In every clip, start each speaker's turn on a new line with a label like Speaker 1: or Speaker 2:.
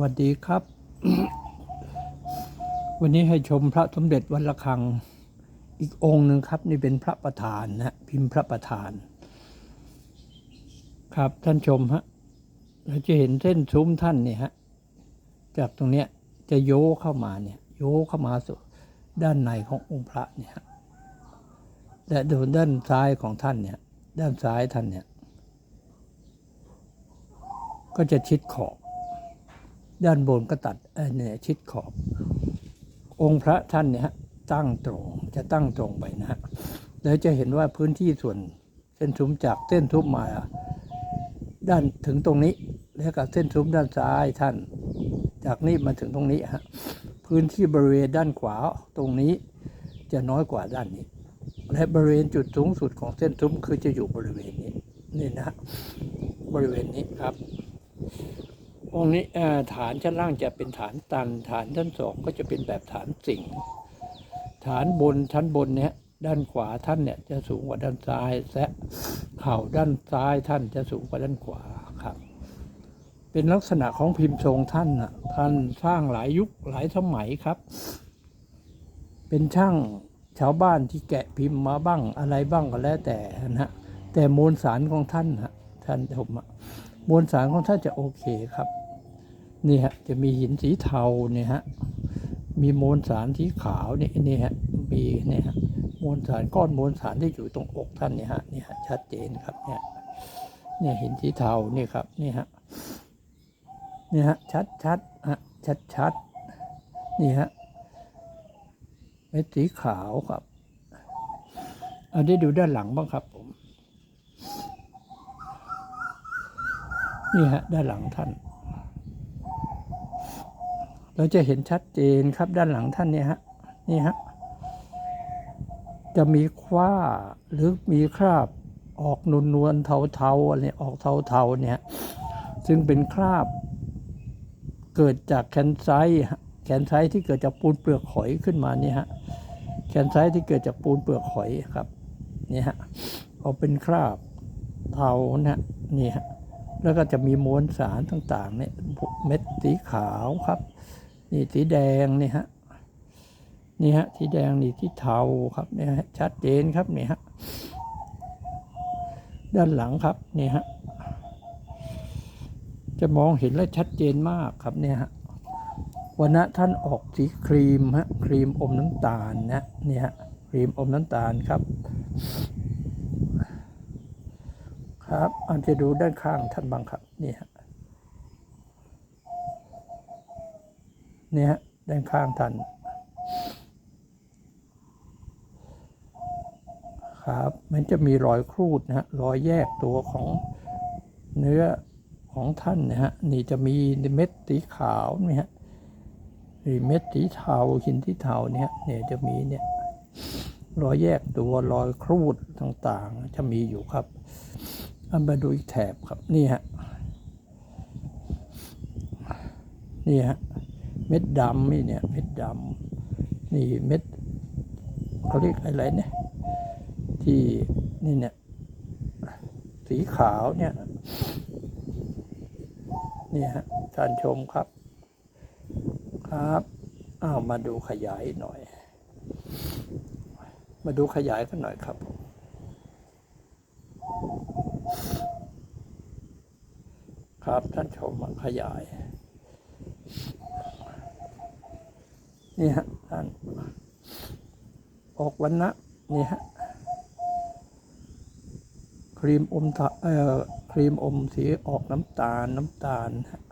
Speaker 1: วัสดีครับ วันนี้ให้ชมพระสมเด็จวัดระฆัง อีกองค์หนึ่งครับ นี่เป็นพระประธานนะพิมพ์พระประธาน ครับท่านชมฮะเราจะเห็นเส้นซุ้มท่านเนี่ยฮะจากตรงเนี้ยจะโยกเข้ามาเนี่ย โยกเข้ามาสู่ด้านในขององค์พระเนี่ยและดูด้านซ้ายของท่านเนี่ย ด้านซ้ายท่านเนี่ย ก็จะชิดขอบ ด้านบนก็ตัดเนี่ยชิดขอบ องค์พระท่านเนี่ยตั้งตรงจะตั้งตรงไปนะฮะแล้วจะเห็นว่าพื้นที่ส่วนเส้นทุ้มจากเส้นทุ้มมาด้านถึงตรงนี้ แล้วก็เส้นทุ้มด้านซ้ายท่าน จากนี้มาถึงตรงนี้ฮะพื้นที่บริเวณด้านขวาตรงนี้จะน้อยกว่าด้านนี้ และบริเวณจุดสูงสุดของเส้นทุ้มคือจะอยู่บริเวณนี้นี่นะฮะบริเวณนี้ครับ องค์นี้ฐานชั้นล่างจะเป็นฐานตัน ฐานชั้นสองก็จะเป็นแบบฐานสิงฐานบนชั้นบนเนี้ยด้านขวาท่านเนี่ยจะสูงกว่าด้านซ้ายและเข่าด้านซ้ายท่านจะสูงกว่าด้านขวาครับ เป็นลักษณะของพิมพ์ทรงท่านนะท่านสร้างหลายยุคหลายสมัยครับ เป็นช่างชาวบ้านที่แกะพิมพ์มาบ้างอะไรบ้างก็แล้วแต่นะแต่มวลสารของท่านฮะท่านชมอะมวลสารของท่านจะโอเคครับ นี่ฮะจะมีหินสีเทาเนี่ยฮะมีมวลสารสีขาวนี่นี่ฮะมีเนี่ยฮะมวลสารก้อนมวลสารที่อยู่ตรงอกท่านเนี่ยฮะนี่ฮะชัดเจนครับเนี่ยเนี่ยหินสีเทานี่ครับนี่ฮะนี่ฮะชัดชัดฮะชัดชัดนี่ฮะเม็ดสีขาวครับ อันนี้ดูด้านหลังบ้างครับผมนี่ฮะด้านหลังท่าน เราจะเห็นชัดเจนครับด้านหลังท่านเนี่ยฮะนี่ฮะจะมีคว้าหรือมีคราบออกนวลนวลๆเทาๆอะไรออกเทาๆเนี่ยซึ่งเป็นคราบ เกิดจากแคนไซต์แคนไซต์ที่เกิดจากปูนเปลือกหอยขึ้นมาเนี่ยฮะแคนไซต์ที่เกิดจากปูนเปลือกหอยครับนี่ฮะออกเป็นคราบเทานะฮะนี่ฮะแล้วก็จะมีมวลสารต่างๆเนี่ยเม็ดสีขาวครับ นี่สีแดงนี่ฮะนี่ฮะสีแดงนี่ที่เทาครับเนี่ยฮะชัดเจนครับนี่ฮะด้านหลังครับนี่ฮะจะมองเห็นและชัดเจนมากครับเนี่ยฮะวันนะท่านออกสีครีมฮะครีมอมน้ำตาลนะนี่ฮะครีมอมน้ำตาลครับ ครับอันจะดูด้านข้างท่านบ้างครับนี่ฮะ นี่ฮะด้านข้างท่านครับ มันจะมีรอยครูดนะฮะรอยแยกตัวของเนื้อของท่านนะฮะนี่จะมีเม็ดสีขาวนี่ฮะนี่เม็ดสีเทาหินที่เทาเนี่ยเนี่ยจะมีเนี่ยรอยแยกตัวรอยครูดต่างๆ จะมีอยู่ครับอามาดูอีกแถบครับนี่ฮะนี่ฮะ ม็ดดำนี่เนี่ยเม็ดดำนี่เม็ดเขาเรียกอะไรเนี่ยที่นี่เนี่ยสีขาวเนี่ยนี่ฮะท่านชมครับครับอ้าวมาดูขยายหน่อย มาดูขยายกันหน่อยครับผมครับท่านชมมาขยาย นี่ฮะท่านออกวันนะนี่ฮะครีมอมทะเอ่อครีมอมสีออกน้ำตาลน้ำตาลฮะ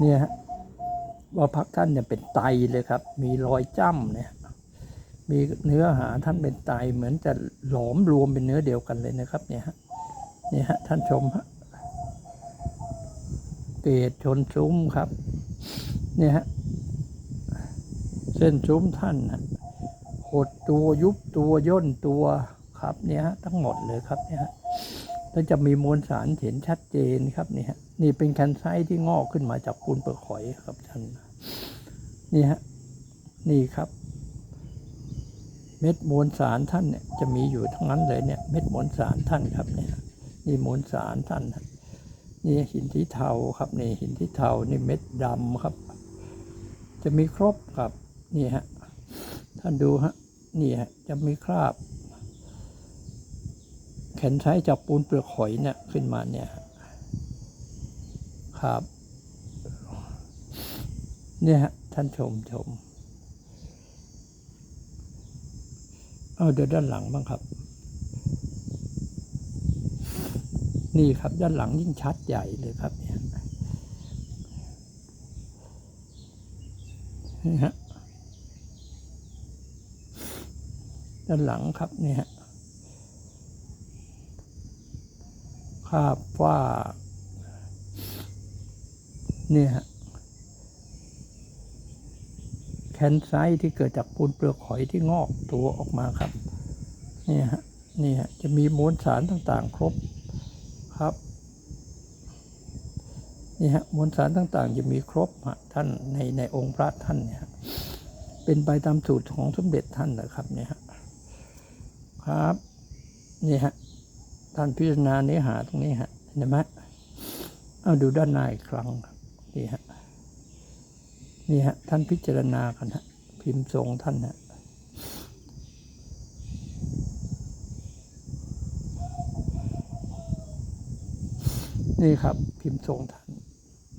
Speaker 1: เนี่ยฮะว่าพักท่านเนี่ยเป็นไตเลยครับ มีรอยจ้ำเนี่ย มีเนื้อหาท่านเป็นไตเหมือนจะหลอมรวมเป็นเนื้อเดียวกันเลยนะครับ เนี่ยฮะเนี่ยฮะท่านชมฮะเกตชนซุ้มครับ เนี่ยฮะ เส้นซุ้มท่านนะหดตัวยุบตัวย่นตัวครับเนี่ยทั้งหมดเลยครับเนี่ยแล้วจะมีมวลสารเห็นชัดเจนครับเนี่ยฮะนี่เป็นแคนไซต์ที่งอกขึ้นมาจากปูนเปลือกหอยครับท่านนี่ฮะนี่ครับ เม็ดมวลสารท่านเนี่ยจะมีอยู่ทั้งนั้นเลยเนี่ย เม็ดมวลสารท่านครับเนี่ยนี่มวลสารท่านนี่หินที่เทาครับนี่หินที่เทานี่เม็ดดำครับ จะมีครบครับ นี่ฮะท่านดูฮะนี่ฮะจะมีคราบ แขนซ้ายจากปูนเปลือกหอยเนี่ยขึ้นมาเนี่ยครับเนี่ยฮะท่านชมชมเอาเดี๋ยวด้านหลังบ้างครับ นี่ครับด้านหลังยิ่งชัดใหญ่เลยครับเนี่ยนี่ฮะ ด้านหลังครับเนี่ยฮะคาบว่า เนี่ยฮะแคนไซที่เกิดจากปูนเปลือกหอยที่งอกตัวออกมาครับ เนี่ยฮะนี่ฮะจะมีมวลสารต่างๆ ครบครับนี่ฮะมวลสารต่างๆ จะมีครบฮะท่านในในองค์พระท่านเนี่ยฮะเป็นไปตามสูตรของสมเด็จท่านนะครับเนี่ยฮะ ครับนี่ฮะท่านพิจารณาเนื้อหาตรงนี้ฮะเห็นไหมเอาดูด้านในอีกครั้งนี่ฮะนี่ฮะท่านพิจารณากันฮะพิมพ์ทรงท่านฮะนี่ครับ พิมพ์ทรงท่าน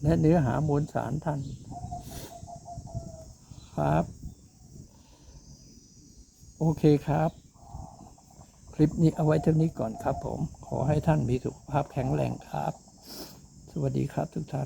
Speaker 1: และเนื้อหามวลสารท่าน ครับ โอเคครับ ลิปนี้เอาไว้เท่านี้ก่อนครับผม ขอให้ท่านมีสุขภาพแข็งแรงครับ สวัสดีครับทุกท่าน